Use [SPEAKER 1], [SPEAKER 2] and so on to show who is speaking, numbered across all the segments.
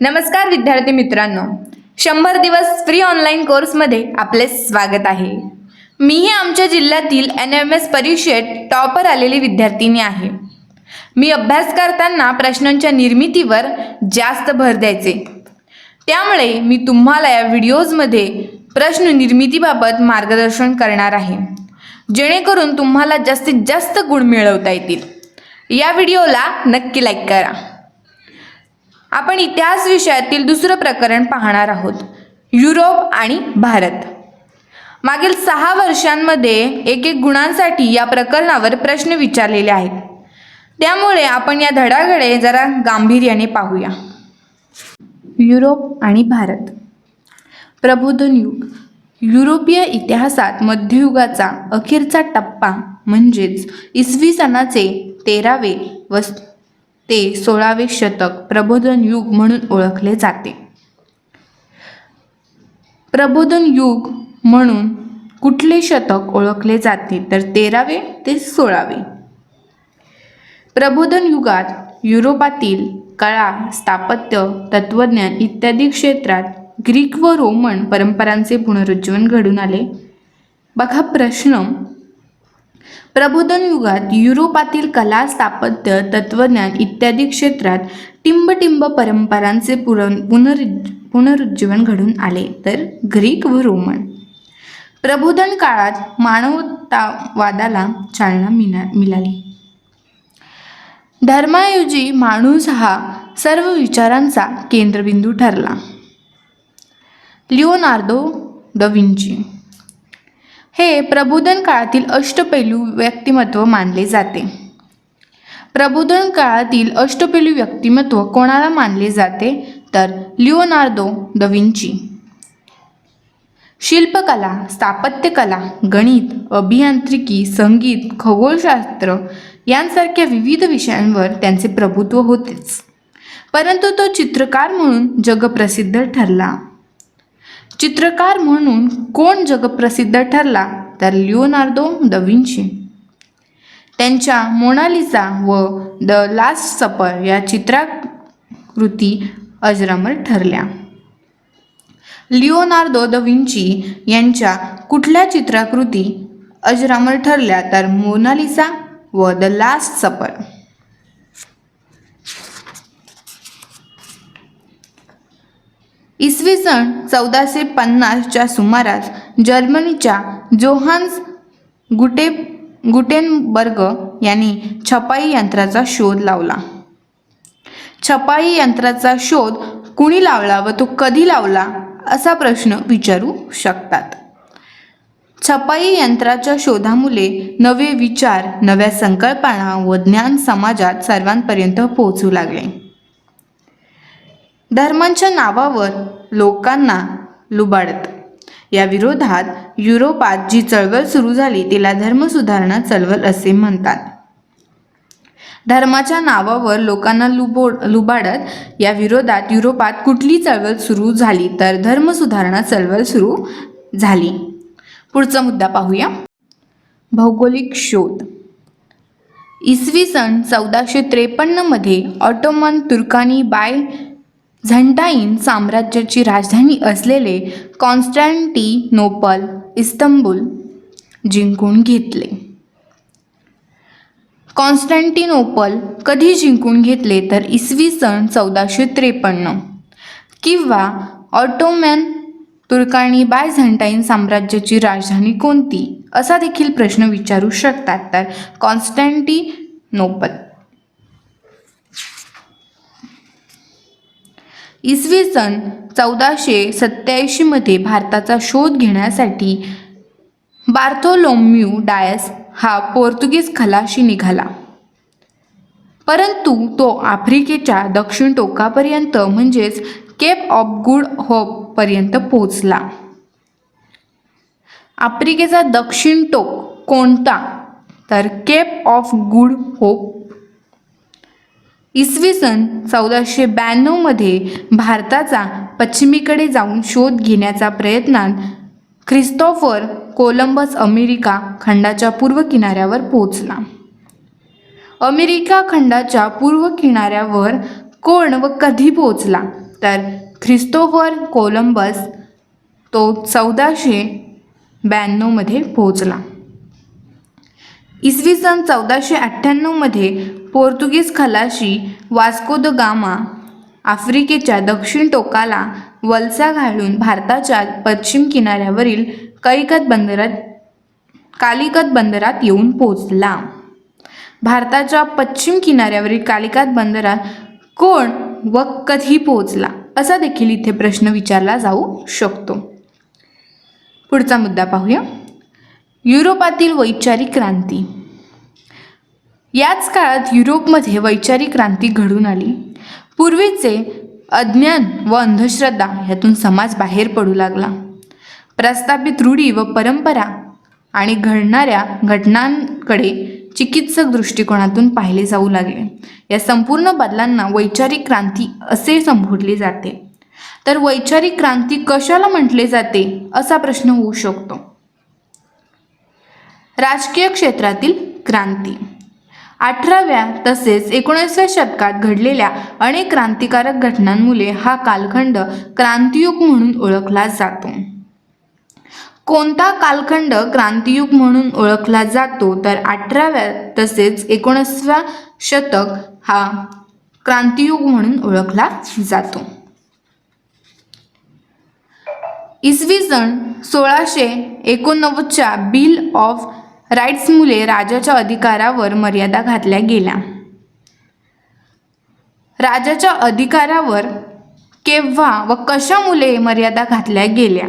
[SPEAKER 1] नमस्कार विद्यार्थी मित्रांनो. शंभर दिवस फ्री ऑनलाईन कोर्समध्ये आपले स्वागत आहे. मीही आमच्या जिल्ह्यातील एन एम एस परीक्षेत टॉपर आलेली विद्यार्थिनी आहे. मी अभ्यास करताना प्रश्नांच्या निर्मितीवर जास्त भर द्यायचे. त्यामुळे मी तुम्हाला या व्हिडिओजमध्ये प्रश्न निर्मितीबाबत मार्गदर्शन करणार आहे. जेणेकरून तुम्हाला जास्तीत जास्त गुण मिळवता येतील. या व्हिडिओला नक्की लाईक करा. आपण इतिहास विषयातील दुसरं प्रकरण पाहणार आहोत. युरोप आणि भारत. मागील सहा वर्षांमध्ये एक एक गुणांसाठी या प्रकरणावर प्रश्न विचारलेले आहेत. त्यामुळे आपण या धडाकडे जरा गांभीर्याने पाहूया. युरोप आणि भारत. प्रबोधन युग. युरोपीय इतिहासात मध्ययुगाचा अखेरचा टप्पा म्हणजेच इसवी सणाचे तेरावे व ते सोळावे शतक प्रबोधन युग म्हणून ओळखले जाते. प्रबोधन युग म्हणून कुठले शतक ओळखले जाते? तर तेरावे ते सोळावे. प्रबोधन युगात युरोपातील कला स्थापत्य तत्वज्ञान इत्यादी क्षेत्रात ग्रीक व रोमन परंपरांचे पुनरुज्जीवन घडून आले. बघा प्रश्न प्रबोधन युगात युरोपातील कला स्थापत्य तत्वज्ञान इत्यादी क्षेत्रात टिंबटिंब परंपरांचे पुरन पुनर पुनरुज्जीवन घडून आले तर ग्रीक व रोमन. प्रबोधन काळात मानवतावादाला चालना मिना मिळाली. धर्माऐवजी माणूस हा सर्व विचारांचा केंद्रबिंदू ठरला. लिओनार्दो द विंची हे प्रबोधन काळातील अष्टपैलू व्यक्तिमत्व मानले जाते. प्रबोधन काळातील अष्टपैलू व्यक्तिमत्व कोणाला मानले जाते? तर लिओनार्दो द विंची. शिल्पकला स्थापत्यकला गणित अभियांत्रिकी संगीत खगोलशास्त्र यांसारख्या विविध विषयांवर त्यांचे प्रभुत्व होतेच. परंतु तो चित्रकार म्हणून जगप्रसिद्ध ठरला. चित्रकार म्हणून कोण जगप्रसिद्ध ठरला तर लिओनार्दो द विंची. त्यांच्या मोनालिसा व द लास्ट सपर या चित्राकृती अजरामर ठरल्या. लिओनार्दो द विंची यांच्या कुठल्या चित्राकृती अजरामर ठरल्या तर मोनालिसा व द लास्ट सपर. इसवी सन चौदाशे पन्नासच्या सुमारास जर्मनीच्या जोहान्स गुटे गुटेनबर्ग यांनी छपाई यंत्राचा शोध लावला. छपाई यंत्राचा शोध कुणी लावला व तो कधी लावला असा प्रश्न विचारू शकतात. छपाई यंत्राच्या शोधामुळे नवे विचार नव्या संकल्पना व ज्ञान समाजात सर्वांपर्यंत पोहोचू लागले. धर्मांच्या नावावर लोकांना लुबाडत. या विरोधात युरोपात जी चळवळ सुरू झाली तिला धर्मसुधारणा चळवळ असे म्हणतात. धर्माच्या नावावर लोकांना लुबो लुबाडत. या विरोधात युरोपात कुठली चळवळ सुरू झाली तर धर्मसुधारणा चळवळ सुरू झाली. पुढचा मुद्दा पाहूया. भौगोलिक शोध. इसवी सन चौदाशे त्रेपन्नमध्ये ऑटोमन तुर्कानी बाय झंटाईन साम्राज्याची राजधानी असलेले कॉन्स्टँटिनोपल इस्तंबूल जिंकून घेतले. कॉन्स्टँटिनोपल कधी जिंकून घेतले तर इसवी सन चौदाशे त्रेपन्न किंवा ऑटोमॅन तुर्काणी बायझंटाईन साम्राज्याची राजधानी कोणती? असा देखील प्रश्न विचारू शकतात तर कॉन्स्टँटिनोपल. इसवी सन चौदाशे सत्याऐंशीमध्ये भारताचा शोध घेण्यासाठी बार्थोलोम्यू डायस हा पोर्तुगीज खलाशी निघाला. परंतु तो आफ्रिकेच्या दक्षिण टोकापर्यंत म्हणजेच केप ऑफ गुड होपपर्यंत पोहोचला. आफ्रिकेचा दक्षिण टोक कोणता? तर केप ऑफ गुड होप इसवी सन चौदाशे ब्याण्णवमध्ये भारताचा पश्चिमेकडे जाऊन शोध घेण्याच्या प्रयत्नात ख्रिस्तोफर कोलंबस अमेरिका खंडाच्या पूर्व किनाऱ्यावर पोहोचला. अमेरिका खंडाच्या पूर्व किनाऱ्यावर कोण व कधी पोहोचला? तर ख्रिस्तोफर कोलंबस तो चौदाशे ब्याण्णवमध्ये पोहोचला. इसवी सन चौदाशे अठ्ठ्याण्णवमध्ये पोर्तुगीज खलाशी वास्को द गामा आफ्रिकेच्या दक्षिण टोकाला वलसा घालून भारताच्या पश्चिम किनाऱ्यावरील कैकत बंदरात कालिकत बंदरात येऊन पोचला भारताच्या पश्चिम किनाऱ्यावरील कालिकात बंदरात कोण व कधी पोहोचला असा देखील इथे प्रश्न विचारला जाऊ शकतो. पुढचा मुद्दा पाहूया. युरोपातील वैचारिक क्रांती. याच काळात युरोपमध्ये वैचारिक क्रांती घडून आली. पूर्वीचे अज्ञान व अंधश्रद्धा ह्यातून समाज बाहेर पडू लागला. प्रस्थापित रूढी व परंपरा आणि घडणाऱ्या घटनांकडे चिकित्सक दृष्टिकोनातून पाहिले जाऊ लागले. या संपूर्ण बदलांना वैचारिक क्रांती असे संबोधले जाते. तर वैचारिक क्रांती कशाला म्हटले जाते असा प्रश्न होऊ शकतो. राजकीय क्षेत्रातील क्रांती. अठराव्या तसेच एकोणीसव्या शतकात घडलेल्या अनेक क्रांतिकारक घटनांमुळे हा कालखंड क्रांतियुग म्हणून ओळखला जातो. कोणता कालखंड क्रांतियुग म्हणून ओळखला जातो? तर अठराव्या तसेच एकोणीसव्या शतक हा क्रांतियुग म्हणून ओळखला जातो. इसवी सन सोळाशे एकोणनव्वदच्या बिल ऑफ राईट्समुळे राजाच्या अधिकारावर मर्यादा घातल्या गेल्या. राजाच्या अधिकारावर केव्हा व कशामुळे मर्यादा घातल्या गेल्या?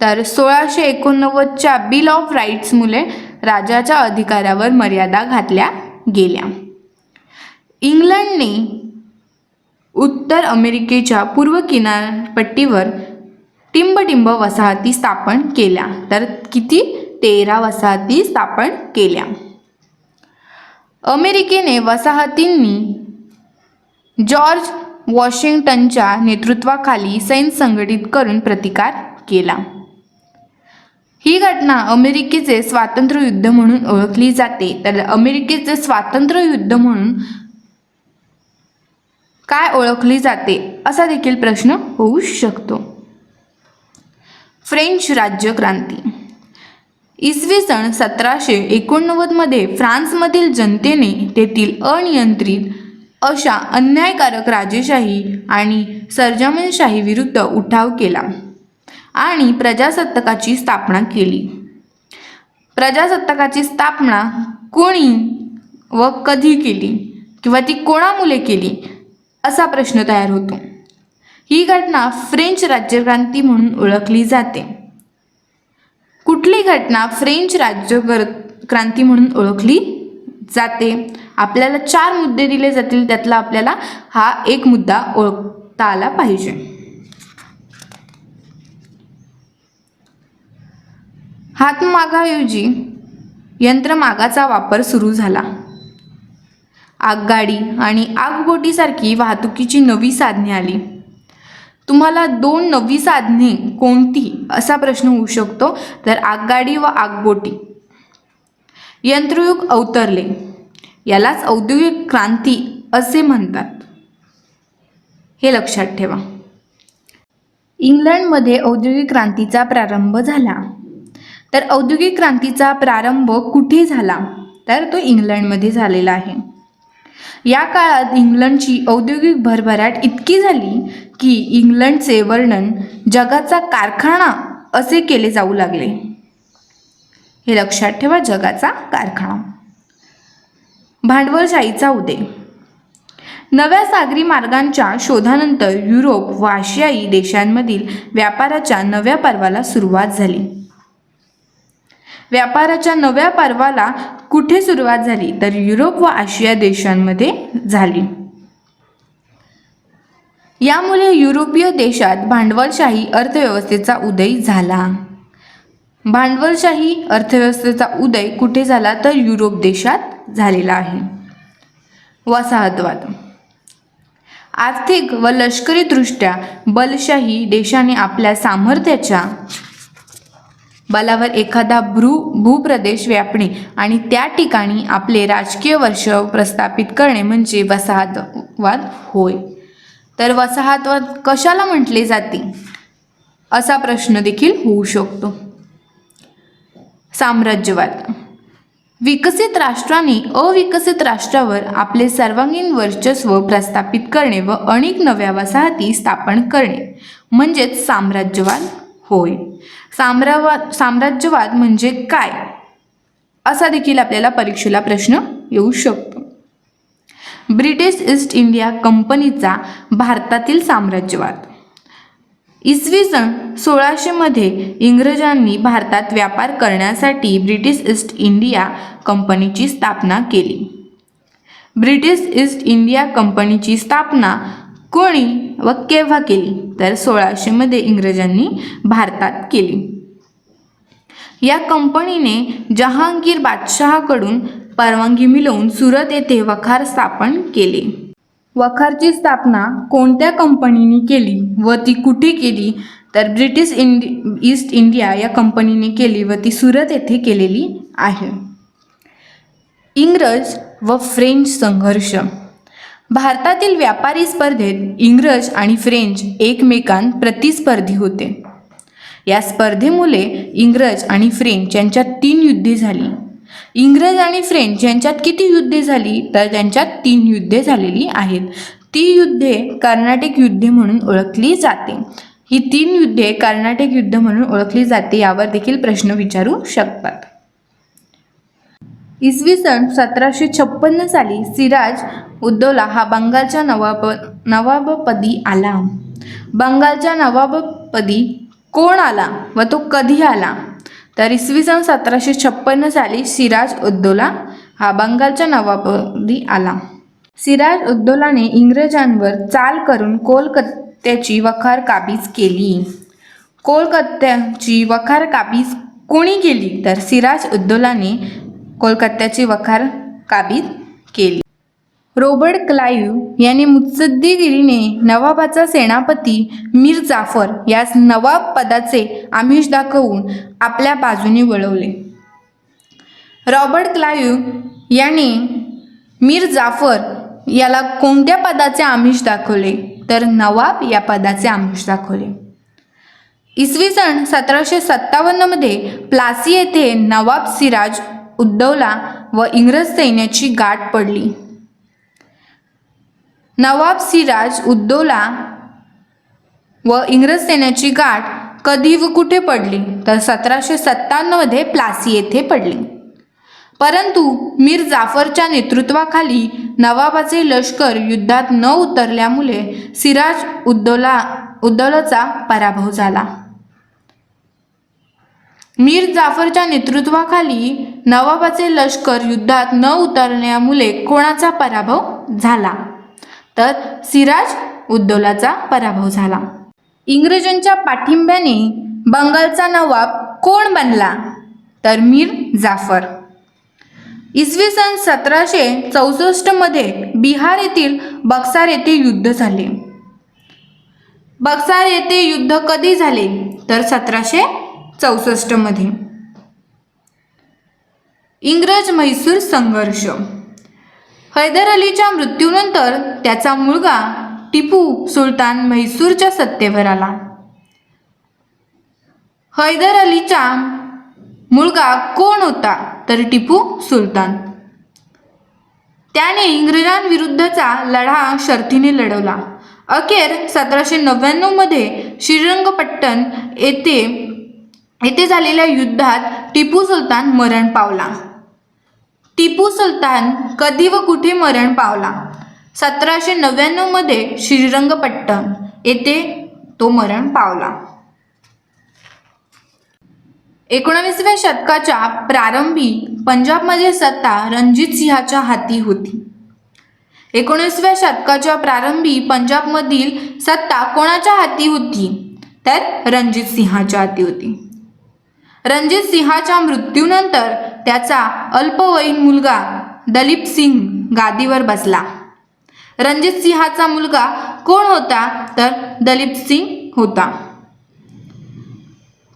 [SPEAKER 1] तर सोळाशे एकोणनव्वदच्या बिल ऑफ राईट्समुळे राजाच्या अधिकारावर मर्यादा घातल्या गेल्या. इंग्लंडने उत्तर अमेरिकेच्या पूर्व किनारपट्टीवर टिंबटिंब वसाहती स्थापन केल्या. तर किती? तेरा वसाहती स्थापन केल्या. अमेरिकेने वसाहतींनी जॉर्ज वॉशिंग्टनच्या नेतृत्वाखाली सैन्य संघटित करून प्रतिकार केला. ही घटना अमेरिकेचे स्वातंत्र्य युद्ध म्हणून ओळखली जाते. तर अमेरिकेचे स्वातंत्र्य युद्ध म्हणून काय ओळखली जाते असा देखील प्रश्न होऊ शकतो. फ्रेंच राज्यक्रांती इसवी सन सतराशे एकोणनव्वदमध्ये फ्रान्समधील जनतेने तेथील अनियंत्रित अशा अन्यायकारक राजेशाही आणि सरजमनशाही विरुद्ध उठाव केला आणि प्रजासत्ताकाची स्थापना केली. प्रजासत्ताकाची स्थापना कोणी व कधी केली किंवा ती कोणामुळे केली असा प्रश्न तयार होतो. ही घटना फ्रेंच राज्यक्रांती म्हणून ओळखली जाते. कुठली घटना फ्रेंच राज्य क्रांती म्हणून ओळखली जाते? आपल्याला चार मुद्दे दिले जातील त्यातला आपल्याला हा एक मुद्दा ओळखता आला पाहिजे. हातमागाऐवजी यंत्रमागाचा वापर सुरू झाला. आगगाडी आणि आगबोटीसारखी वाहतुकीची नवी साधने आली. तुम्हाला दोन नवी साधने कोणती? असा प्रश्न होऊ शकतो. तर आगगाडी व आगबोटी. यंत्रयुग अवतरले. यालाच औद्योगिक क्रांती असे म्हणतात. हे लक्षात ठेवा. इंग्लंडमध्ये औद्योगिक क्रांतीचा प्रारंभ झाला. तर औद्योगिक क्रांतीचा प्रारंभ कुठे झाला? तर तो इंग्लंडमध्ये झालेला आहे. या काळात इंग्लंडची औद्योगिक भरभराट इतकी झाली की इंग्लंडचे वर्णन जगाचा कारखाना असे केले जाऊ लागले. हे लक्षात ठेवा जगाचा कारखाना. भांडवलशाहीचा उदय. नव्या सागरी मार्गांच्या शोधानंतर युरोप व आशियाई देशांमधील व्यापाराच्या नव्या पर्वाला सुरुवात झाली. व्यापाराच्या नव्या पर्वाला कुठे सुरुवात झाली? तर युरोप व आशिया देशांमध्ये झाली. यामुळे युरोपीय देशात भांडवलशाही अर्थव्यवस्थेचा उदय झाला. भांडवलशाही अर्थव्यवस्थेचा उदय कुठे झाला? तर युरोप देशात झालेला आहे. वसाहतवाद. आर्थिक व लष्करीदृष्ट्या बलशाही देशाने आपल्या सामर्थ्याच्या बलावर एखादा भ्रू भूप्रदेश व्यापणे आणि त्या ठिकाणी आपले राजकीय वर्ष प्रस्थापित करणे म्हणजे वसाहतवाद होय. तर वसाहतवाद कशाला म्हटले जाते? असा प्रश्न देखील होऊ शकतो. साम्राज्यवाद. विकसित राष्ट्रांनी अविकसित राष्ट्रावर आपले सर्वांगीण वर्चस्व प्रस्थापित करणे व अनेक नव्या वसाहती स्थापन करणे. म्हणजेच साम्राज्यवाद. होय. साम्रावाद साम्राज्यवाद म्हणजे काय? असा देखील आपल्याला परीक्षेला प्रश्न येऊ शकतो. ब्रिटिश ईस्ट इंडिया कंपनीचा भारतातील साम्राज्यवाद. इसवी सन सोळाशेमध्ये इंग्रजांनी भारतात व्यापार करण्यासाठी ब्रिटिश ईस्ट इंडिया कंपनीची स्थापना केली. ब्रिटिश ईस्ट इंडिया कंपनीची स्थापना कोणी व केव्हा केली तर सोळाशेमध्ये इंग्रजांनी भारतात केली. या कंपनीने जहांगीर बादशहाकडून परवानगी मिळवून सुरत येथे वखार स्थापन केले. वखारची स्थापना कोणत्या कंपनीने केली व ती कुठे केली? तर ब्रिटिश इंडि ईस्ट इंडिया या कंपनीने केली व ती सुरत येथे केलेली आहे. इंग्रज व फ्रेंच संघर्ष. भारतातील व्यापारी स्पर्धेत इंग्रज आणि फ्रेंच एकमेकांत प्रतिस्पर्धी होते. या स्पर्धेमुळे इंग्रज आणि फ्रेंच यांच्यात तीन युद्धे झाली. इंग्रज आणि फ्रेंच यांच्यात किती युद्धे झाली? तर त्यांच्यात तीन युद्धे झालेली आहेत. ती युद्धे कर्नाटक युद्धे म्हणून ओळखली जाते. ही तीन युद्धे कर्नाटक युद्ध म्हणून ओळखली जाते यावर देखील प्रश्न विचारू शकतात. इसवी सन सतराशे छप्पन्न साली सिराज उद्दौला हा बंगालच्या नवाब नवाबपदी आला. बंगालच्या नवाबपदी कोण आला व तो कधी आला? तर इसवी सन सतराशे छप्पन्न साली सिराज उद्दौला हा बंगालच्या नवाबपदी आला. सिराज उद्दौलाने इंग्रजांवर चाल करून कोलकात्याची वखार काबीज केली. कोलकात्याची वखार काबीज कोणी केली? तर सिराज उद्दौलाने कोलकात्याची वखार काबीज केली. रॉबर्ट क्लाईव्ह याने मुत्सद्दीगिरीने नवाबाचा सेनापती मीर जाफर यास नवाब पदाचे आमिष दाखवून आपल्या बाजूने वळवले. रॉबर्ट क्लाईव्ह याने मीर जाफर याला कोणत्या पदाचे आमिष दाखवले? तर नवाब या पदाचे आमिष दाखवले. इसवी सन सतराशे सत्तावन्नमध्ये प्लासी येथे नवाब सिराज उद्दौला व इंग्रज सैन्याची गाठ पडली. नवाब सिराज उद्दौला व इंग्रज सैन्याची गाठ कधी व कुठे पडली? तर सतराशे सत्त्याण्णवमध्ये प्लासी येथे पडली. परंतु मीर जाफरच्या नेतृत्वाखाली नवाबाचे लष्कर युद्धात न उतरल्यामुळे सिराज उद्दौला उद्दौलाचा पराभव झाला. मीर जाफरच्या नेतृत्वाखाली नवाबाचे लष्कर युद्धात न उतरण्यामुळे कोणाचा पराभव झाला? तर सिराज उद्दौलाचा पराभव झाला. इंग्रजांच्या पाठिंब्याने बंगालचा नवाब कोण बनला? तर मीर जाफर. इसवी सन सतराशे चौसष्टमध्ये बिहार येथील बक्सार येथे युद्ध झाले. बक्सार येथे युद्ध कधी झाले? तर सतराशे चौसष्टमध्ये. इंग्रज म्हैसूर संघर्ष. हैदर अलीच्या मृत्यूनंतर त्याचा मुलगा टिपू सुलतान म्हैसूरच्या सत्तेवर आला. हैदर अलीचा मुलगा कोण होता तर टिपू सुलतान. त्याने इंग्रजांविरुद्धचा लढा शर्थीने लढवला. अखेर सतराशे नव्याण्णवमध्ये श्रीरंगपट्टण येथे येथे झालेल्या युद्धात टिपू सुलतान मरण पावला. टिपू सुलतान कधी व कुठे मरण पावला? सतराशे नव्याण्णवमध्ये श्रीरंगपट्टण येथे तो मरण पावला. एकोणावीसव्या शतकाच्या प्रारंभी पंजाबमध्ये सत्ता रणजित सिंहाच्या हाती होती. एकोणीसव्या शतकाच्या प्रारंभी पंजाबमधील सत्ता कोणाच्या हाती होती? तर रणजित सिंहाच्या हाती होती. रणजित सिंहाच्या मृत्यूनंतर त्याचा अल्पवयीन मुलगा दलीप सिंग गादीवर बसला. रणजित सिंहाचा मुलगा कोण होता? तर दलीप सिंग होता.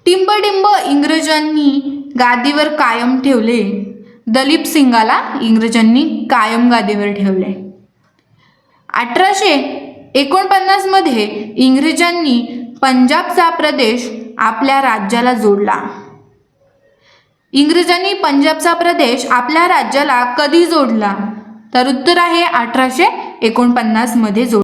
[SPEAKER 1] टिंबटिंब इंग्रजांनी गादीवर कायम ठेवले. दलीप सिंगाला इंग्रजांनी कायम गादीवर ठेवले. अठराशे एकोणपन्नासमध्ये इंग्रजांनी पंजाबचा प्रदेश आपल्या राज्याला जोडला. इंग्रजांनी पंजाबचा प्रदेश आपल्या राज्याला कधी जोडला? तर उत्तर आहे अठराशे एकोणपन्नासमध्ये जोड